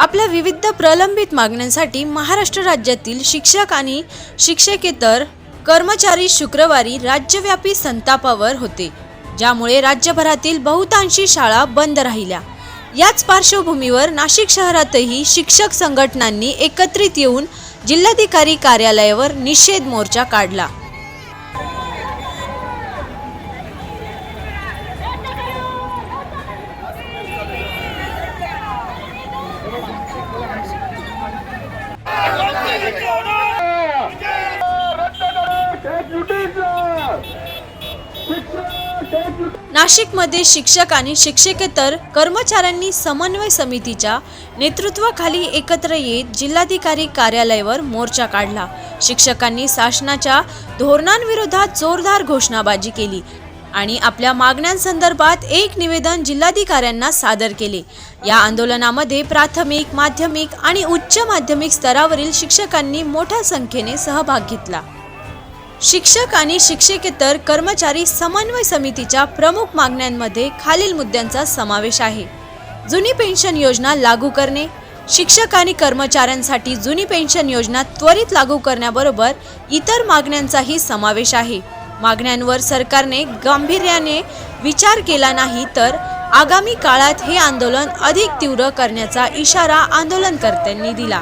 आपल्या विविध प्रलंबित मागण्यांसाठी महाराष्ट्र राज्यातील शिक्षक आणि शिक्षकेतर कर्मचारी शुक्रवारी राज्यव्यापी संतापावर होते ज्यामुळे राज्यभरातील बहुतांशी शाळा बंद राहिल्या. याच पार्श्वभूमीवर नाशिक शहरातही शिक्षक संघटनांनी एकत्रित येऊन जिल्हाधिकारी कार्यालयावर निषेध मोर्चा काढला. नाशिकमध्ये शिक्षक आणि शिक्षकेतर कर्मचाऱ्यांनी समन्वय समितीच्या नेतृत्वाखाली एकत्र येत जिल्हाधिकारी कार्यालयावर मोर्चा काढला. शिक्षकांनी शासनाच्या धोरणांविरोधात जोरदार घोषणाबाजी केली. आणि आपल्या मागण्यांसंदर्भात एक निवेदन जिल्हाधिकाऱ्यांना सादर केले. या आंदोलनामध्ये प्राथमिक माध्यमिक आणि उच्च माध्यमिक स्तरावरील शिक्षकांनी मोठ्या संख्येने सहभाग घेतला. शिक्षक आणि शिक्षकेतर कर्मचारी समन्वय समितीच्या प्रमुख मागण्यांमध्ये खालील मुद्द्यांचा समावेश आहे. जुनी पेन्शन योजना लागू करणे शिक्षक आणि कर्मचाऱ्यांसाठी जुनी पेन्शन योजना त्वरित लागू करण्याबरोबर इतर मागण्यांचाही समावेश आहे. मागण्यांवर सरकारने गांभीर्याने विचार केला नाही तर आगामी काळात हे आंदोलन अधिक तीव्र करण्याचा इशारा आंदोलनकर्त्यांनी दिला.